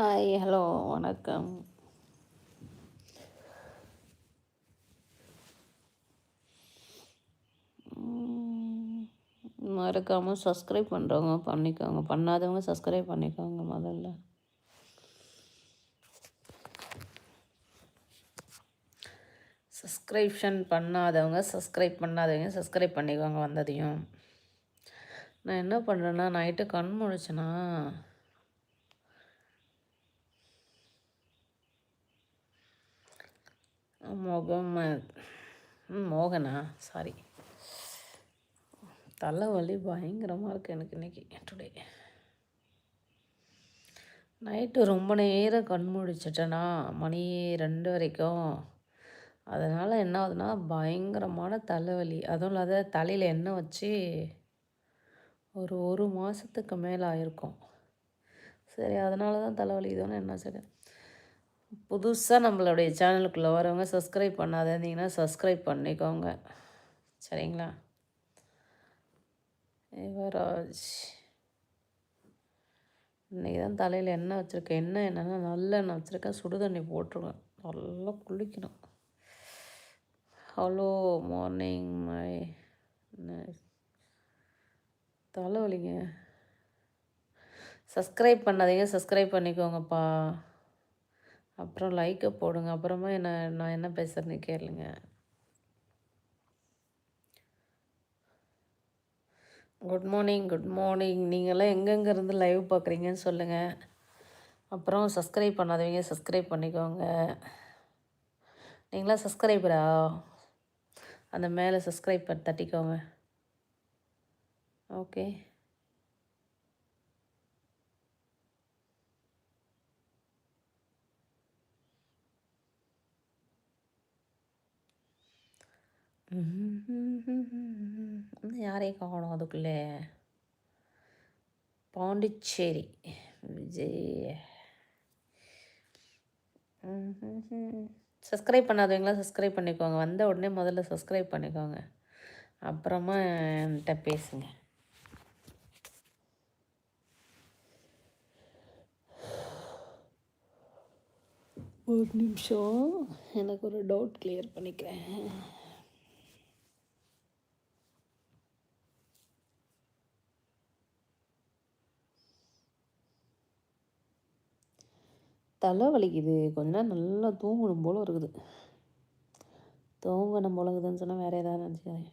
Hi hello வணக்கம். மறக்காமல் subscribe பண்ணுறவங்க பண்ணிக்கோங்க. பண்ணாதவங்க சப்ஸ்கிரைப் பண்ணிக்கோங்க முதல்ல. சப்ஸ்கிரிப்ஷன் பண்ணாதவங்க சப்ஸ்கிரைப் பண்ணாதவங்க சப்ஸ்கிரைப் பண்ணிக்கோங்க வந்ததையும். நான் என்ன பண்ணுறேன்னா நைட்டு கண் முழிச்சேன்னா மோகம் மோகனா? சாரி தலைவலி பயங்கரமாக இருக்குது எனக்கு இன்னைக்கு டுடே நைட்டு ரொம்ப நேரம் கண் முடிச்சிட்டேன்னா மணி ரெண்டு வரைக்கும். அதனால் என்ன ஆகுதுன்னா பயங்கரமான தலைவலி அதுவும் இல்லாத தலையில் எண்ணெய் வச்சு ஒரு ஒரு மாதத்துக்கு மேலே ஆயிருக்கும். சரி அதனால தான் தலைவலி இதுன்னு என்ன சரி? புதுசாக நம்மளுடைய சேனலுக்குள்ளே வரவங்க சப்ஸ்கிரைப் பண்ணாத இருந்தீங்கன்னா சப்ஸ்கிரைப் பண்ணிக்கோங்க. சரிங்களா? யுவராஜ். இன்றைக்கி தான் தலையில் எண்ணெய் வச்சுருக்கேன். எண்ணெய் என்னென்னா நல்ல எண்ணெய் வச்சுருக்கேன். சுடு தண்ணி போட்டிருக்கேன் நல்லா குளிக்கணும். ஹலோ மார்னிங் மை தலைவலிங்க. சப்ஸ்கிரைப் பண்ணாதீங்க. சப்ஸ்கிரைப் பண்ணிக்கோங்கப்பா. அப்புறம் லைக்கை போடுங்க. அப்புறமா என்ன நான் என்ன பேசுகிறேன்னு கேளுங்க. குட் மார்னிங் குட் மார்னிங் நீங்களாம் எங்கெங்கே இருந்து லைவ் பார்க்குறீங்கன்னு சொல்லுங்கள் அப்புறம் சப்ஸ்கிரைப் பண்ணாதவங்க சப்ஸ்கிரைப் பண்ணிக்கோங்க. நீங்களாம் சப்ஸ்கிரைபரா அந்த மேலே சப்ஸ்கிரைப் தட்டிக்கோங்க. ஓகே இன்னும் யாரையும் காணோம் அதுக்குள்ளே. பாண்டிச்சேரி. விஜய். சப்ஸ்கிரைப் பண்ணாதவங்களாம் சப்ஸ்கிரைப் பண்ணிக்கோங்க. வந்த உடனே முதல்ல சப்ஸ்கிரைப் பண்ணிக்கோங்க. அப்புறமா என்கிட்ட பேசுங்க. ஒரு நிமிஷம். எனக்கு ஒரு டவுட் கிளியர் பண்ணிக்கிறேன். தலை வலிக்குது கொஞ்ச நேரம் நல்லா தூங்கணும் போல இருக்குது. தூங்கணும் போல இருக்குதுன்னு சொன்னால் வேறு ஏதாவது நினச்சிக்கிறேன்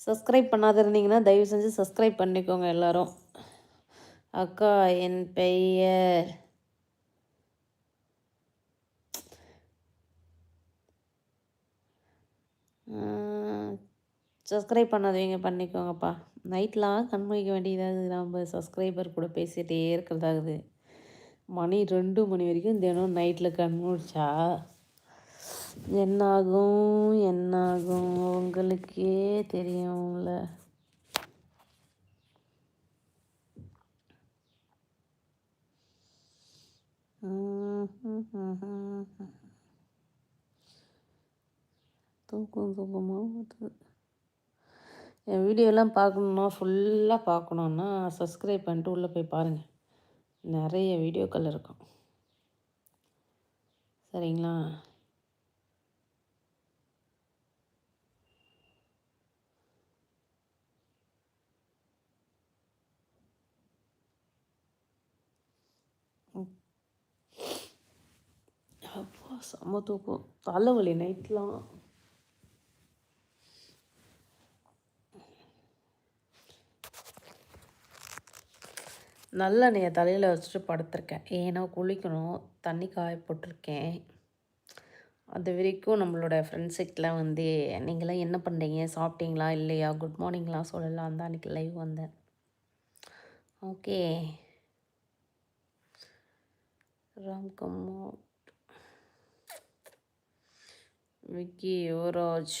சப்ஸ்கிரைப் பண்ணாத இருந்தீங்கன்னா தயவு செஞ்சு சப்ஸ்கிரைப் பண்ணிக்கோங்க எல்லோரும். அக்கா என் பெயர். சப்ஸ்கிரைப் பண்ணாதவங்க பண்ணிக்கோங்கப்பா. நைட்லாம் கண்மொழிக்க வேண்டியதாக நம்ம சப்ஸ்கிரைபர் கூட பேசிகிட்டே இருக்கிறதாகுது. மணி ரெண்டு மணி வரைக்கும் தினம் நைட்டில் கண் முடிச்சா என்னாகும் என்னாகும் உங்களுக்கே தெரியும்ல. தூக்கம் தூக்கமாக வருது என் வீடியோலாம் பார்க்கணுன்னா ஃபுல்லாக பார்க்கணுன்னா சப்ஸ்கிரைப் பண்ணிட்டு உள்ளே போய் பாருங்கள் நிறைய வீடியோக்கள் இருக்கும். சரிங்களா? அப்பா செம்ம தூக்கம். தலைவலி நைட்லாம் நல்லெண்ணெயை தலையில் வச்சுட்டு படுத்திருக்கேன். ஏன்னா குளிக்கணும். தண்ணி காய போட்டிருக்கேன். அது வரைக்கும் நம்மளோட ஃப்ரெண்ட்ஸுக்கெலாம் வந்து நீங்களாம் என்ன பண்ணுறீங்க சாப்பிட்டீங்களா? இல்லையா? குட் மார்னிங்லாம் சொல்லலாம். தான் அன்றைக்கி லைவ் வந்தேன். Okay. Ramkumar Vicky Yuvraj.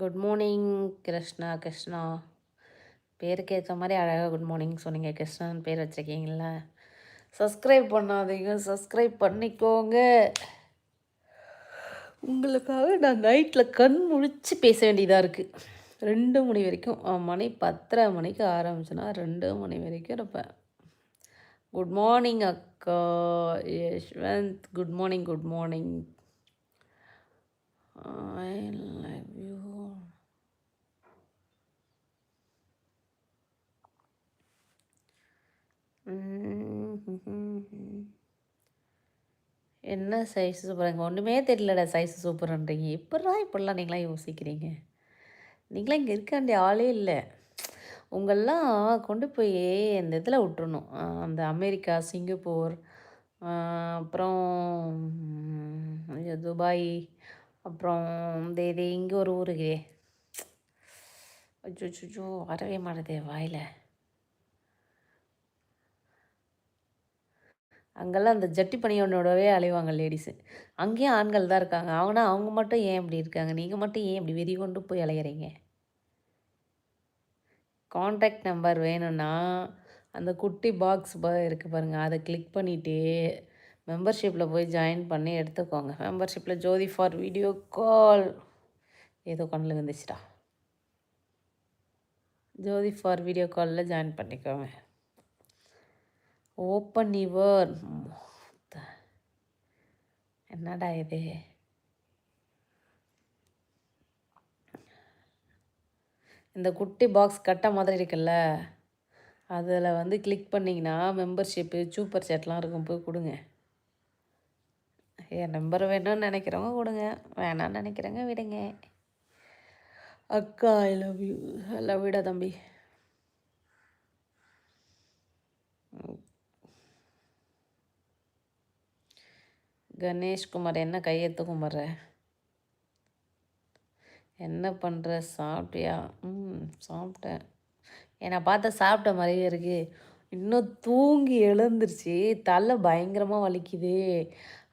Good morning Krishna Krishna பேருக்கு ஏற்ற மாதிரி அழகாக குட் மார்னிங் சொன்னீங்க. கிருஷ்ணன் பேர் வச்சுருக்கீங்கள சப்ஸ்கிரைப் பண்ணாதீங்க. சப்ஸ்கிரைப் பண்ணிக்கோங்க. உங்களுக்காக நான் நைட்டில் கண் முழிச்சு பேச வேண்டியதாக இருக்குது ரெண்டு மணி வரைக்கும். மணி பத்தரை மணிக்கு ஆரம்பிச்சுன்னா ரெண்டு மணி வரைக்கும் இருப்பேன். குட் மார்னிங் அக்கா. Yashwant good morning good morning I love you என்ன சைஸ் சூப்பராங்க ஒன்றுமே தெரியலடா சைஸ் சூப்பர்ன்றீங்க எப்படா இப்படிலாம் நீங்களாம் யோசிக்கிறீங்க? நீங்களாம் இங்கே இருக்க வேண்டிய ஆளே இல்லை. உங்களெலாம் கொண்டு போய் இந்த இதில் விட்டுறணும். அந்த அமெரிக்கா சிங்கப்பூர் அப்புறம் துபாய் அப்புறம் இந்த இதே இங்கே ஒரு ஊருக்கு. அச்சோ வரவே மாட்டேதே வாயில். அங்கெல்லாம் அந்த ஜட்டி பணியோடவே அலைவாங்க லேடிஸு அங்கேயும் ஆண்கள் தான் இருக்காங்க. அவங்கன்னா அவங்க மட்டும் ஏன் இப்படி இருக்காங்க? நீங்கள் மட்டும் ஏன் இப்படி வெறி கொண்டு போய் அலையிறீங்க? காண்டாக்ட் நம்பர் வேணும்னா அந்த குட்டி பாக்ஸ் இருக்குது பாருங்கள் அதை கிளிக் பண்ணிவிட்டு மெம்பர்ஷிப்பில் போய் ஜாயின் பண்ணி எடுத்துக்கோங்க. மெம்பர்ஷிப்பில் ஜோதி ஃபார் வீடியோ கால் ஏதோ கண்ணில் வந்துச்சுடா ஜோதி ஃபார் வீடியோ காலில் ஜாயின் பண்ணிக்கோங்க. ஓப்பன் யுவர் என்னடா இது? இந்த குட்டி பாக்ஸ் கட்ட மாதிரி இருக்குல்ல? அதில் வந்து கிளிக் பண்ணிங்கன்னா மெம்பர்ஷிப்பு சூப்பர் சேட்லாம் இருக்கும். போய் கொடுங்க. என் நம்பர் வேணும்னு நினைக்கிறவங்க கொடுங்க. வேணாம்னு நினைக்கிறவங்க விடுங்க. அக்கா ஐ லவ் யூ லவ் விடா தம்பி. கணேஷ்குமார் என்ன கையெழுத்து கும்பிட்ற? என்ன பண்ணுற சாப்பிட்டியா? ம் சாப்பிட்டேன். என்னை பார்த்து சாப்பிட்ட மாதிரியே இருக்குது இன்னும் தூங்கி எழுந்துருச்சு தலை பயங்கரமாக வலிக்குது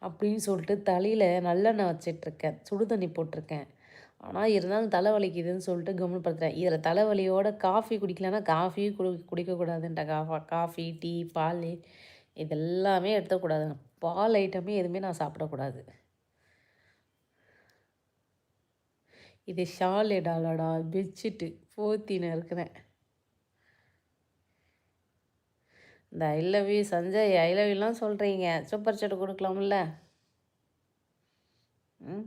அப்படின்னு சொல்லிட்டு தலையில் நல்லெண்ணெய் வச்சிட்ருக்கேன். சுடு தண்ணி போட்டிருக்கேன். ஆனால் இருந்தாலும் தலை வலிக்குதுன்னு சொல்லிட்டு கவனப்படுத்துகிறேன் இதில் தலைவலியோட காஃபி குடிக்கலன்னா காஃபியும் குடி குடிக்கக்கூடாதுன்ட்ட காஃபா காஃபி டீ பால் இதெல்லாமே எடுத்துக்கூடாதுங்க. பால் ஐட்டமே எதுவுமே நான் சாப்பிடக்கூடாது. இது ஷால் டாலடா பெட்ஷீட்டு போத்தின்னு இருக்கிறேன். இந்த I love you Sanjay I love யூலாம் சொல்கிறீங்க சூப்பர் சாட் கொடுக்கலாம்ல? ம்?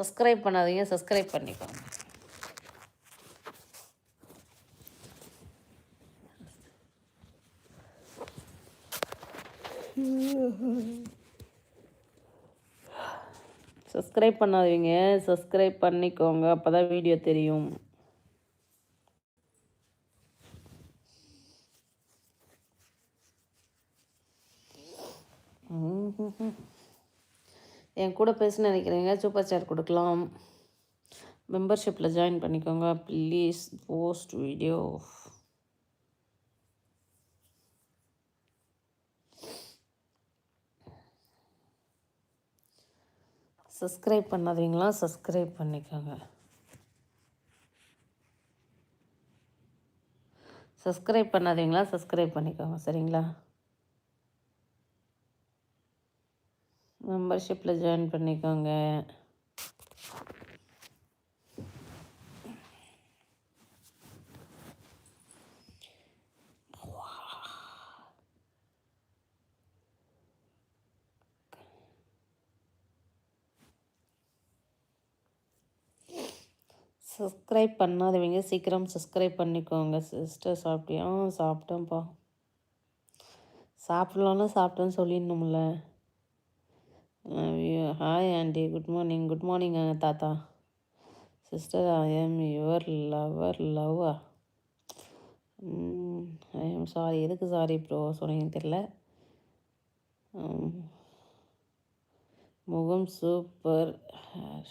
சப்ஸ்கிரைப் பண்ணாதீங்க சப்ஸ்கிரைப் பண்ணிக்கோங்க. சப்ஸ்கிரைப் பண்ணாதீங்க சப்ஸ்கிரைப் பண்ணிக்கோங்க அப்போ தான் வீடியோ தெரியும். என் கூட பேச நினைக்கிறீங்க சூப்பர் சேர் கொடுக்கலாம். மெம்பர்ஷிப்பில் ஜாயின் பண்ணிக்கோங்க ப்ளீஸ் போஸ்ட் வீடியோ சப்ஸ்கிரைப் பண்ணாதீங்களா? சப்ஸ்கிரைப் பண்ணிக்கோங்க. சப்ஸ்கிரைப் பண்ணாதீங்களா? சப்ஸ்கிரைப் பண்ணிக்கோங்க சரிங்களா? மெம்பர்ஷிப்பில் ஜாயின் பண்ணிக்கோங்க. சப்ஸ்கிரைப் பண்ணாதவங்க சீக்கிரம் சப்ஸ்கிரைப் பண்ணிக்கோங்க சிஸ்டர் சாப்பிட்டியா? சாப்பிட்டேன்ப்பா. சாப்பிட்லான்னு சாப்பிட்டேன்னு சொல்லிடணும்ல. Hi aunty. Good morning good morning தாத்தா. Sister I am your lover லவ்வா ஐ ஆம் சாரி எதுக்கு சாரி ப்ரோ சொன்னீங்கன்னு தெரில முகம் சூப்பர்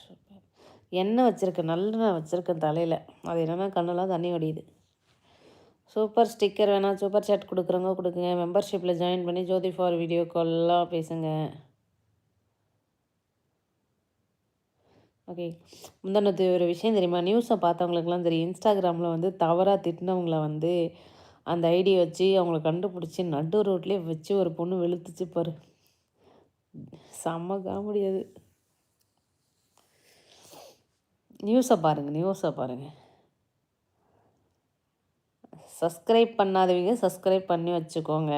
சூப்பர் எண்ணெய் வச்சுருக்கேன் நல்லெண்ணெய் வச்சுருக்கேன் தலையில். அது என்னென்னா கண்ணெல்லாம் தண்ணி வடியுது. சூப்பர் ஸ்டிக்கர் வேணால் சூப்பர் சேட் கொடுக்குறவங்க கொடுக்குங்க. மெம்பர்ஷிப்பில் ஜாயின் பண்ணி ஜோதி ஃபார் வீடியோ கால்லாம் பேசுங்கள் ஓகே. முந்தானத்து ஒரு விஷயம் தெரியுமா? நியூஸை பார்த்தவங்களுக்குலாம் தெரியும். இன்ஸ்டாகிராமில் வந்து தவறாக திட்டினவங்கள வந்து அந்த ஐடி வச்சு அவங்கள கண்டுபிடிச்சி நடு ரோட்லேயே வச்சு ஒரு பொண்ணு வெளுத்துச்சு பாரு. செம்ம முடியாது நியூஸை பாருங்கள் நியூஸை பாருங்கள் சப்ஸ்கிரைப் பண்ணாதவங்க சப்ஸ்கிரைப் பண்ணி வச்சுக்கோங்க.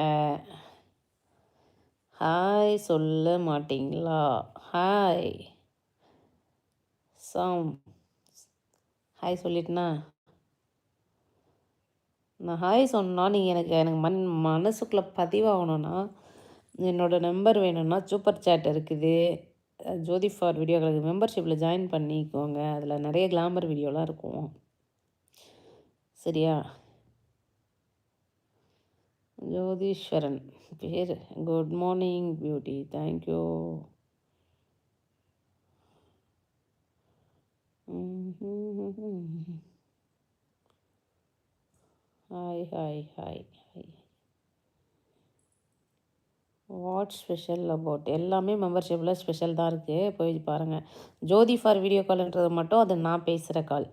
ஹாய் சொல்ல மாட்டிங்களா? ஹாய் சாம் ஹாய் சொல்லிட்டுனா நான் ஹாய் சொன்னால் நீங்கள் எனக்கு எனக்கு மண் மனசுக்குள்ளே பதிவாகணுன்னா என்னோடய நம்பர் வேணும்னா சூப்பர் சேட் இருக்குது. ஜோதி ஃபார் வீடியோக்களுக்கு மெம்பர்ஷிப்பில் ஜாயின் பண்ணிக்கோங்க. அதில் நிறைய கிளாமர் வீடியோலாம் இருக்கும். சரியா? ஜோதீஸ்வரன் பேர். Good morning beauty thank you hi hi hi hi what special about எல்லாமே மெம்பர்ஷிப்பில் ஸ்பெஷல் தான் இருக்குது போய் பாருங்கள் ஜோதி ஃபார் வீடியோ கால்ன்றது மட்டும் அது நான் பேசுகிற கால்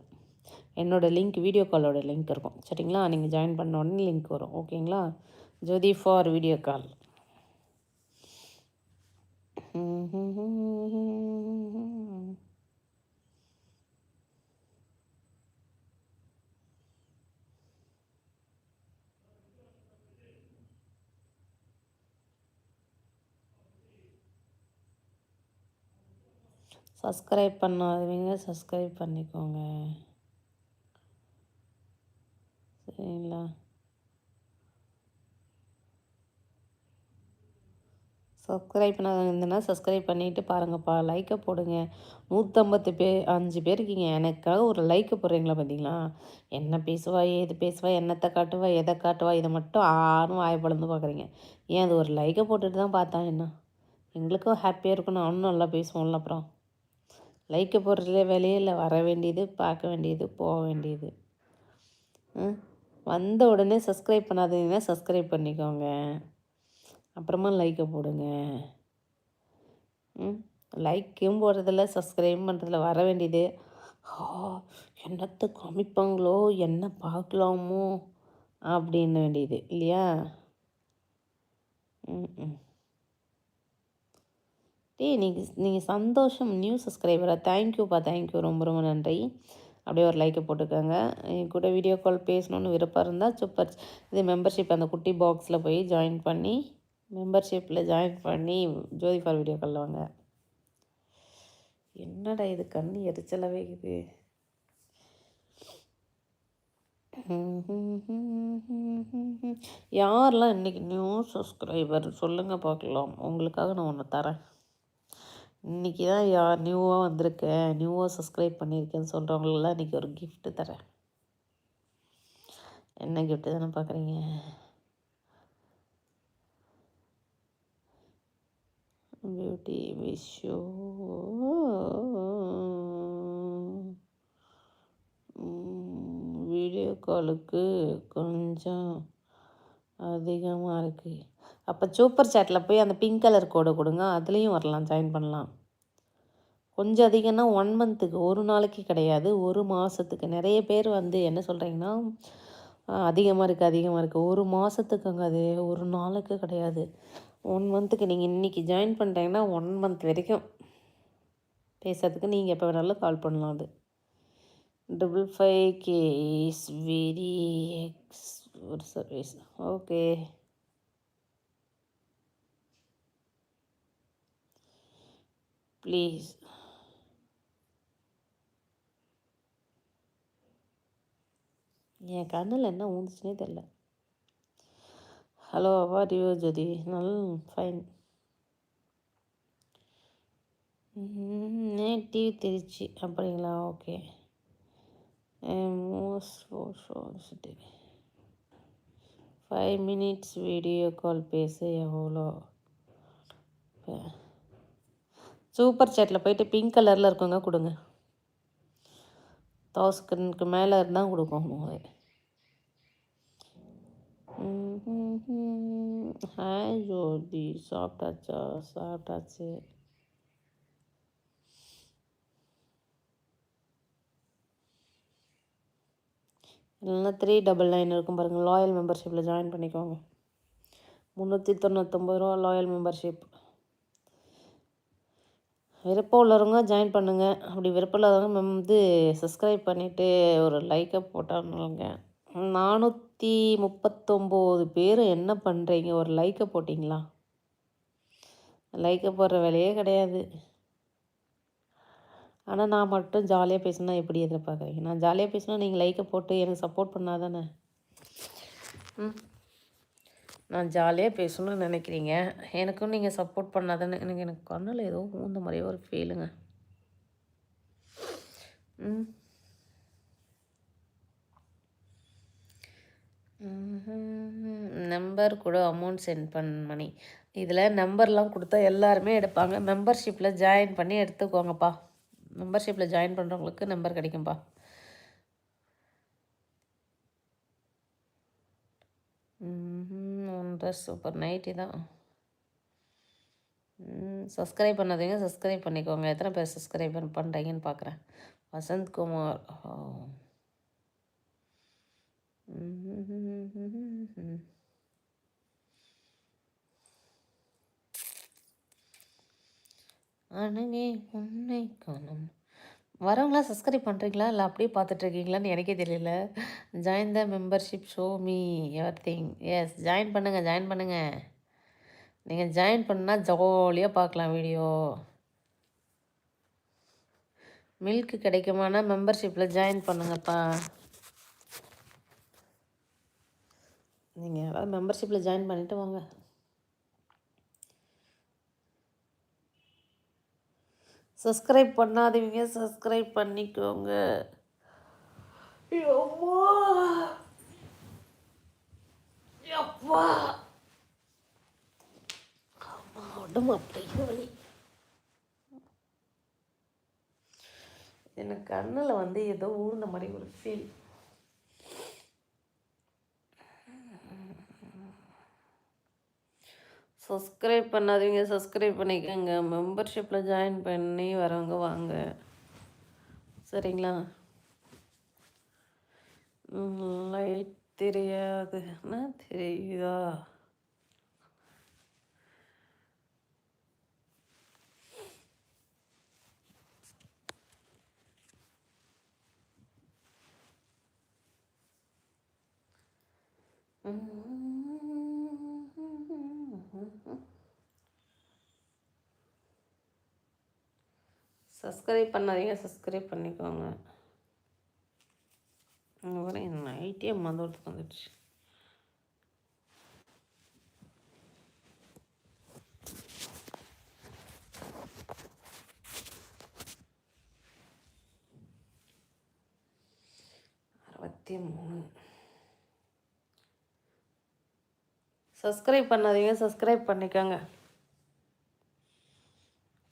என்னோடய லிங்க் வீடியோ காலோட லிங்க் இருக்கும். சரிங்களா? நீங்கள் ஜாயின் பண்ண உடனே லிங்க் வரும். ஓகேங்களா? Jothi for video call subscribe பண்ணாதவங்க சப்ஸ்கிரைப் பண்ணிக்கோங்க. சரிங்களா? சப்ஸ்கிரைப் பண்ணாதுன்னா சப்ஸ்கிரைப் பண்ணிவிட்டு பாருங்கப்பா லைக்கை போடுங்க. நூற்றம்பத்து பே அஞ்சு பேர் இருக்கீங்க. எனக்காக ஒரு லைக்கை போடுறீங்களா பார்த்தீங்களா என்ன பேசுவா ஏது பேசுவா என்னத்தை காட்டுவா எதை காட்டுவா இதை மட்டும் ஆறும் வாய்ப்பளந்து பார்க்குறீங்க ஏன் அது ஒரு லைக்கை போட்டுட்டு தான் பார்த்தா என்ன? எங்களுக்கும் ஹாப்பியாக இருக்கணும். அவனும் நல்லா பேசுவோம்ல அப்புறம். லைக்கை போடுறதுல வெளியில் இல்லை. வர வேண்டியது பார்க்க வேண்டியது போக வேண்டியது. வந்த உடனே சப்ஸ்கிரைப் பண்ணாதீங்கன்னா சப்ஸ்கிரைப் பண்ணிக்கோங்க. அப்புறமா லைக்கை போடுங்க. ம்? லைக்கும் போடுறதில்ல சப்ஸ்கிரைப் பண்ணுறதில்ல வர வேண்டியது. என்னத்தை காமிப்பாங்களோ? என்ன பார்க்கலாமோ? அப்படின்னு வேண்டியது. இல்லையா? ம் ம். டே நீங்கள் நீங்கள் சந்தோஷம் நியூ சப்ஸ்கிரைபராக தேங்க்யூப்பா தேங்க்யூ ரொம்ப ரொம்ப நன்றி. அப்படியே ஒரு லைக்கை போட்டுக்கோங்க. என் கூட வீடியோ கால் பேசணுன்னு விருப்பம் இருந்தால் சூப்பர் இது மெம்பர்ஷிப் அந்த குட்டி பாக்ஸில் போய் ஜாயின் பண்ணி மெம்பர்ஷிப்பில் ஜாயின் பண்ணி ஜோதி ஃபார் வீடியோ கால் வாங்க. என்னடா இது கண்ணு எரிச்சலாகவே இது யாரெல்லாம் இன்றைக்கி நியூ சப்ஸ்கிரைபர் சொல்லுங்கள் பார்க்கலாம் உங்களுக்காக நான் ஒன்று தரேன். இன்றைக்கி தான் யார் நியூவாக வந்திருக்கேன். நியூவாக சப்ஸ்கிரைப் பண்ணியிருக்கேன்னு சொல்கிறவங்களெல்லாம் இன்றைக்கி ஒரு கிஃப்ட்டு தரேன். என்ன கிஃப்ட்டு தானே பார்க்குறீங்க? பியூட்டி விஷோ வீடியோ காலுக்கு கொஞ்சம் அதிகமாக இருக்குது அப்போ சூப்பர் சேட்டில் போய் அந்த பிங்க் கலர் கோடை கொடுங்க அதுலேயும் வரலாம் ஜாயின் பண்ணலாம். கொஞ்சம் அதிகம்னா ஒன் மந்த்துக்கு ஒரு நாளைக்கு கிடையாது ஒரு மாதத்துக்கு நிறைய பேர் வந்து என்ன சொல்கிறீங்கன்னா அதிகமாக இருக்குது அதிகமாக இருக்குது ஒரு மாதத்துக்குங்க அது ஒரு நாளுக்கு கிடையாது. ஒன் மந்த்துக்கு நீங்கள் இன்றைக்கி ஜாயின் பண்ணுறீங்கன்னா ஒன் மந்த் வரைக்கும் பேசுறதுக்கு நீங்கள் எப்போ வேணாலும் கால் பண்ணலாம் அது. Double five K is very X ஒரு சர்வீஸ் ஓகே ப்ளீஸ் என் கண்ணில் என்ன ஊந்துச்சுனே தெரில ஹலோ அவா ரிவோ ஜோதி? நல் ஃபைன் நேட்டிவ் திருச்சி? அப்படிங்களா? Okay. Most five minutes video call பேச எவ்வளோ? சூப்பர் சேட்டில் போயிட்டு பிங்க் கலரில் இருக்குங்க கொடுங்க. தௌசண்ட்க்கு மேலே இருந்தால் கொடுக்கும் ஹாய் ஜோதி சாப்பிட்டாச்சா? சாப்பிட்டாச்சு. இல்லைன்னா த்ரீ டபுள் நைன் இருக்கும் பாருங்கள் லாயல் மெம்பர்ஷிப்பில் ஜாயின் பண்ணிக்கோங்க. முந்நூற்றி தொண்ணூற்றொம்பது ரூபா லாயல் மெம்பர்ஷிப் விருப்பம் உள்ளவங்க ஜாயின் பண்ணுங்கள் அப்படி விருப்பம் இல்லாதவங்க வந்து சப்ஸ்கிரைப் பண்ணிவிட்டு ஒரு லைக்கை போட்டாங்க நானூற்றி முப்பத்தொம்போது பேர் என்ன பண்ணுறீங்க ஒரு லைக்கை போட்டிங்களா? லைக்கை போடுற வேலையே கிடையாது. ஆனால் நான் மட்டும் ஜாலியாக பேசினா எப்படி எதிர்பார்க்குறீங்க? நான் ஜாலியாக பேசினா நீங்கள் லைக்கை போட்டு எனக்கு சப்போர்ட் பண்ணாதானே? ம். நான் ஜாலியாக பேசணும்னு நினைக்கிறீங்க. எனக்கும் நீங்கள் சப்போர்ட் பண்ணாதானே எனக்கு எனக்கு கண்ணில் ஏதோ ஊந்த மாதிரியே ஒரு ஃபீலுங்க ம். நம்பர் கூட அமௌண்ட் சென்ட் பண்ண மணி. இதில் நம்பர்லாம் கொடுத்தா எல்லாருமே எடுப்பாங்க. மெம்பர்ஷிப்பில் ஜாயின் பண்ணி எடுத்துக்கோங்கப்பா. மெம்பர்ஷிப்பில் ஜாயின் பண்ணுறவங்களுக்கு நம்பர் கிடைக்கும்ப்பா ட்ரெஸ் சூப்பர் நைட்டி தான். சப்ஸ்கிரைப் பண்ணாதீங்க சப்ஸ்கிரைப் பண்ணிக்கோங்க. எத்தனை பேர் சப்ஸ்கிரைப் பண்ணுறீங்கன்னு பார்க்குறேன் வசந்த்குமார் ஓ. அணுகே உன்னை காணும். வரவங்களாம் சப்ஸ்கிரைப் பண்ணுறீங்களா இல்லை அப்படியே பார்த்துட்ருக்கீங்களான்னு எனக்கே தெரியல. Join the membership show me everything yes join பண்ணுங்கள் ஜாயின் பண்ணுங்கள் நீங்கள் ஜாயின் பண்ணால் ஜாலியாக பார்க்கலாம் வீடியோ மில்க் கிடைக்குமானா மெம்பர்ஷிப்பில் ஜாயின் பண்ணுங்கப்பா. நீங்கள் யாராவது மெம்பர்ஷிப்பில் ஜாயின் பண்ணிவிட்டு வாங்க. சப்ஸ்கிரைப் பண்ணாதவங்க சப்ஸ்கிரைப் பண்ணிக்கோங்க. அப்பா. உடம்பு அப்படியே வலி. எனக்கு கண்ணில் வந்து ஏதோ ஊர்ந்த மாதிரி ஒரு ஃபீல் சப்ஸ்கிரைப் பண்ணாதீங்க சப்ஸ்கிரைப் பண்ணிக்கோங்க. மெம்பர்ஷிப்பில் ஜாயின் பண்ணி வரவங்க வாங்க. சரிங்களா? லைட் தெரியாது. என்ன தெரியுதா? Mm-hmm. சப்ஸ்கிரைப் பண்ணாதீங்க சப்ஸ்கிரைப் பண்ணிக்கோங்க. என் நைட்டே மந்தோட்டத்துக்கு வந்துடுச்சு. அறுபத்தி மூணு. சப்ஸ்கிரைப் பண்ணாதீங்க சப்ஸ்கிரைப் பண்ணிக்கோங்க.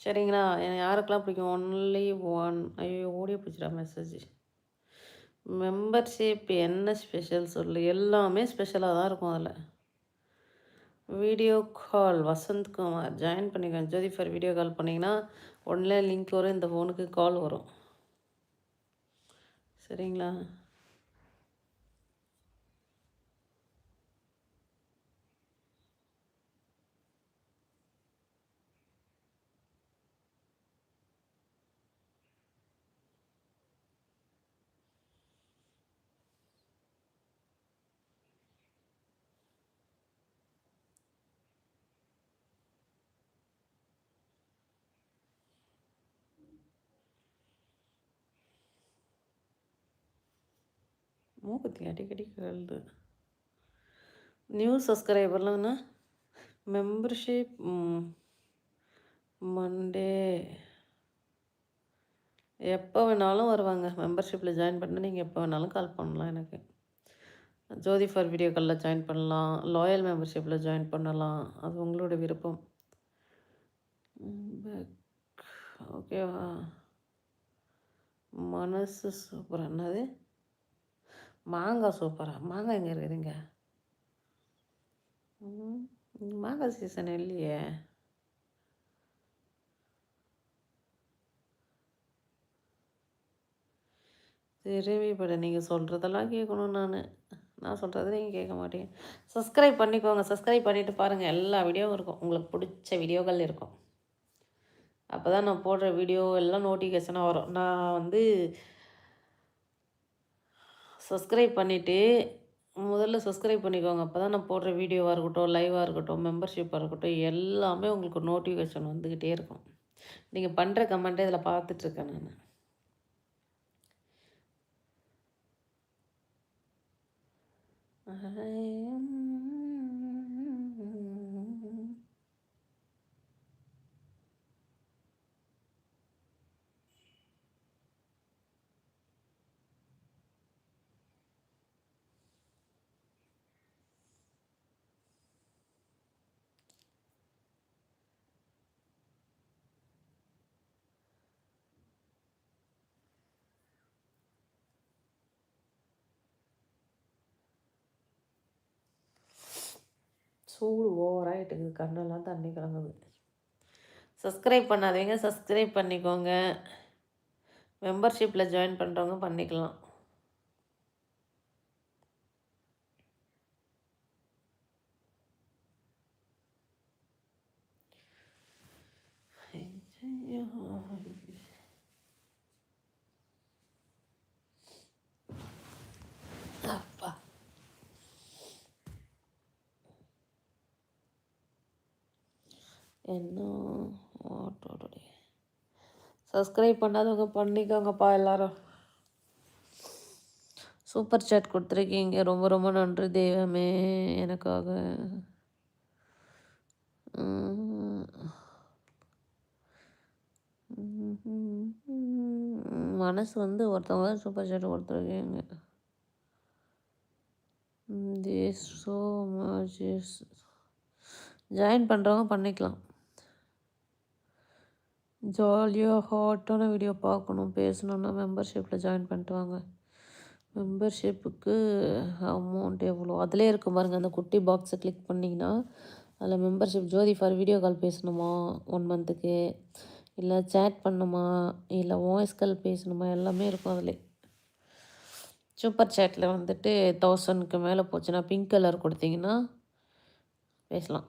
சரிங்களா யாருக்கெல்லாம் பிடிக்கும்? ஒன்லி ஒன் ஐயோ ஓடியே பிடிச்சிடா மெசேஜ் மெம்பர்ஷிப் என்ன ஸ்பெஷல் சொல்லு? எல்லாமே ஸ்பெஷலாக தான் இருக்கும் அதில். வீடியோ கால் வசந்த்குமார் ஜாயின் பண்ணிக்கோங்க ஜோதி ஃபார் வீடியோ கால் பண்ணிங்கன்னா உடனே லிங்க் வரும். இந்த ஃபோனுக்கு கால் வரும். சரிங்களா? மூக்குத்தி அடிக்கடி கழுது. நியூ சப்ஸ்கிரைபர்லாம்னா மெம்பர்ஷிப் மண்டே எப்போ வேணாலும் வருவாங்க. மெம்பர்ஷிப்பில் ஜாயின் பண்ண நீங்கள் எப்போ வேணாலும் கால் பண்ணலாம் எனக்கு. ஜோதி ஃபார் வீடியோ காலில் ஜாயின் பண்ணலாம். லாயல் மெம்பர்ஷிப்பில் ஜாயின் பண்ணலாம். அது உங்களோட விருப்பம். ஓகேவா மனசு சூப்பர் என்னது? மாங்காய் சூப்பராக மாங்காய் எங்கே இருக்குதுங்க மாங்காய் சீசன் இல்லையே. திரும்பி நீங்கள் சொல்கிறதெல்லாம் கேட்கணும் நான். நான் சொல்கிறத நீங்கள் கேட்க மாட்டேன் சப்ஸ்கிரைப் பண்ணிக்கோங்க. சப்ஸ்கிரைப் பண்ணிவிட்டு பாருங்கள் எல்லா வீடியோவும் இருக்கும். உங்களுக்கு பிடிச்ச வீடியோக்கள் இருக்கும். அப்போ தான் நான் போடுற வீடியோ எல்லாம் நோட்டிஃபிகேஷனாக வரும். நான் வந்து சப்ஸ்கிரைப் பண்ணிவிட்டு முதல்ல சப்ஸ்கிரைப் பண்ணிக்கோங்க. அப்போ தான் நான் போடுற வீடியோவாக இருக்கட்டும் லைவாக இருக்கட்டும் மெம்பர்ஷிப்பாக இருக்கட்டும் எல்லாமே உங்களுக்கு நோட்டிஃபிகேஷன் வந்துக்கிட்டே இருக்கும். நீங்கள் பண்ணுற கமெண்ட்டை இதில் பார்த்துட்ருக்கேன் நான். சூடு ஓவராகிட்டுங்க இருக்குது. கண்ணெல்லாம் தண்ணி கிளம்புது சப்ஸ்கிரைப் பண்ணாதீங்க. சப்ஸ்கிரைப் பண்ணிக்கோங்க. மெம்பர்ஷிப்பில் ஜாயின் பண்ணுறவங்க பண்ணிக்கலாம். என்ன? சப்ஸ்கிரைப் பண்ணாதவங்க பண்ணிக்கோங்கப்பா எல்லாரும். சூப்பர் சாட் கொடுத்துருக்கீங்க. ரொம்ப ரொம்ப நன்றி தெய்வமே. எனக்காக. மனசு வந்து ஒருத்தவங்க தான் சூப்பர் சாட் கொடுத்துருக்கீங்க. ஸோ மச் ஜாயின் பண்ணுறவங்க பண்ணிக்கலாம். ஜாலியாக ஹாட்டான வீடியோ பார்க்கணும் பேசணுன்னா மெம்பர்ஷிப்பில் ஜாயின் பண்ணிட்டு வாங்க. மெம்பர்ஷிப்புக்கு அமௌண்ட் எவ்வளோ? அதிலே இருக்கும் பாருங்கள் அந்த குட்டி பாக்ஸை கிளிக் பண்ணிங்கன்னா அதில் membership Jothi for video call பேசணுமா? ஒன் மந்த்துக்கு இல்லை சேட் பண்ணுமா? இல்லை வாய்ஸ் கால் பேசணுமா? எல்லாமே இருக்கும் அதில் சூப்பர் சேட்டில் வந்துட்டு தௌசண்ட்க்கு மேலே போச்சுன்னா பிங்க் கலர் கொடுத்தீங்கன்னா பேசலாம்.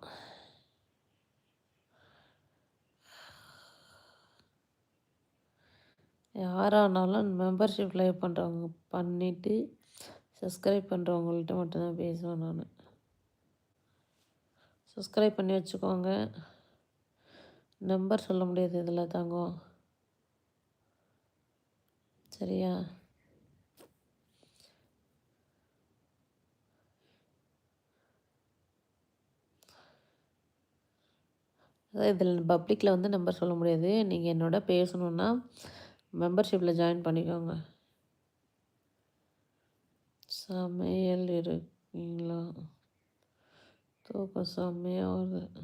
யாரானாலும் மெம்பர்ஷிப் லைவ் பண்ணுறவங்க பண்ணிவிட்டு சப்ஸ்கிரைப் பண்ணுறவங்கள்ட்ட மட்டும்தான் பேசுவேன் நான். சப்ஸ்கிரைப் பண்ணி வச்சுக்கோங்க. நம்பர் சொல்ல முடியாது இதில் தங்கம். சரியா? அதான் இதில் பப்ளிக்கில் வந்து நம்பர் சொல்ல முடியாது. நீங்கள் என்னோட பேசணுன்னா மெம்பர்ஷிப்பில் ஜாயின் பண்ணிக்கோங்க. சமையல் இருக்கீங்களா? தூக்கம் செம்மையாக வருது.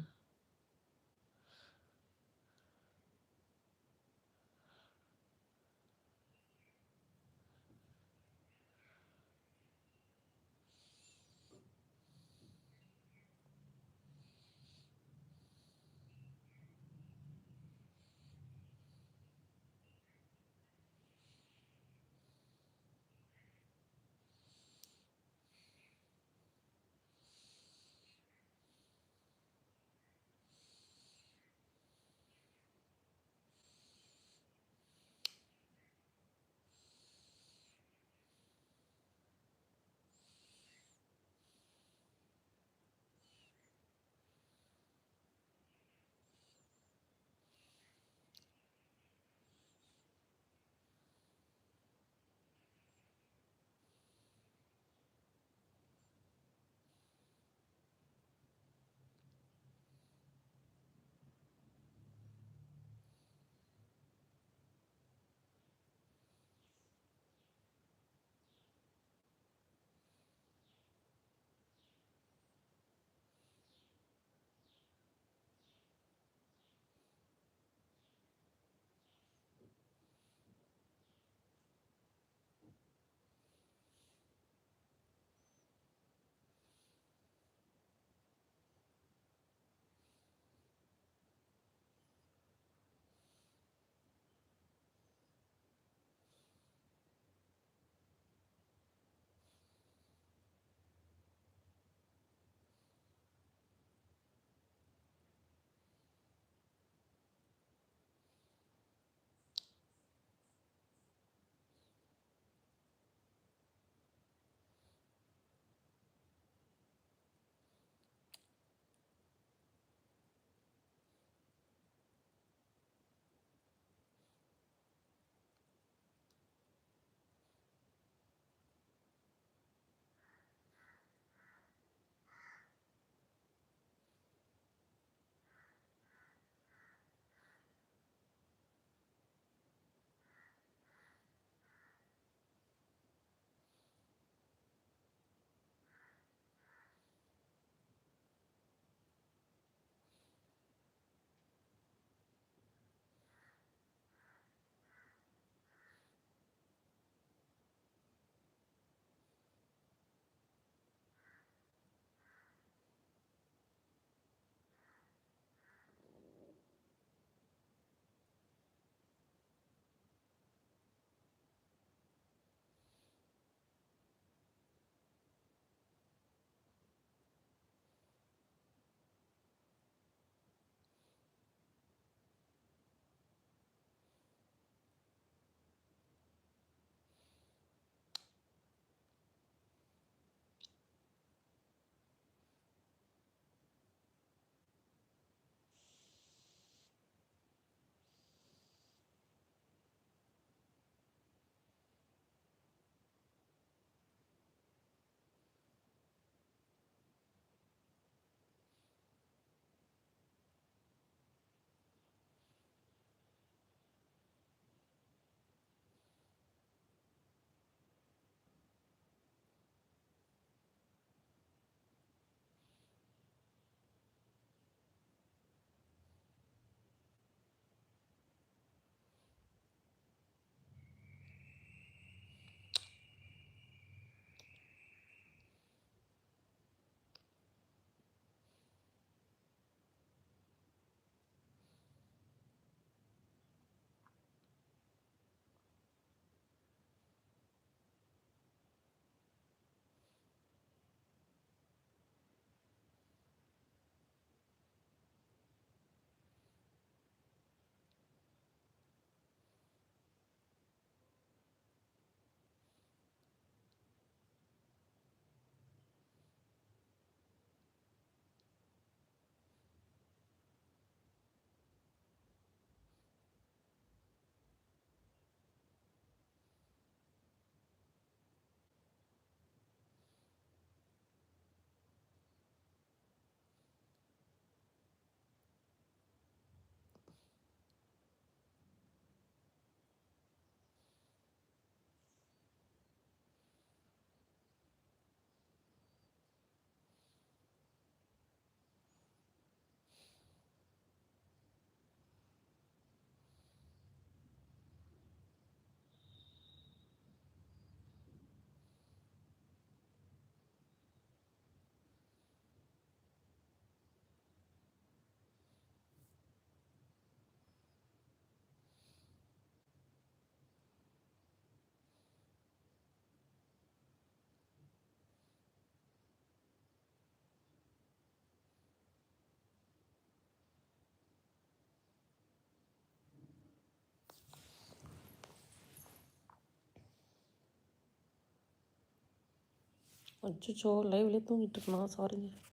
அச்சோ லைவ்லேயே தூங்கிட்டு இருக்கணும் சாரிங்க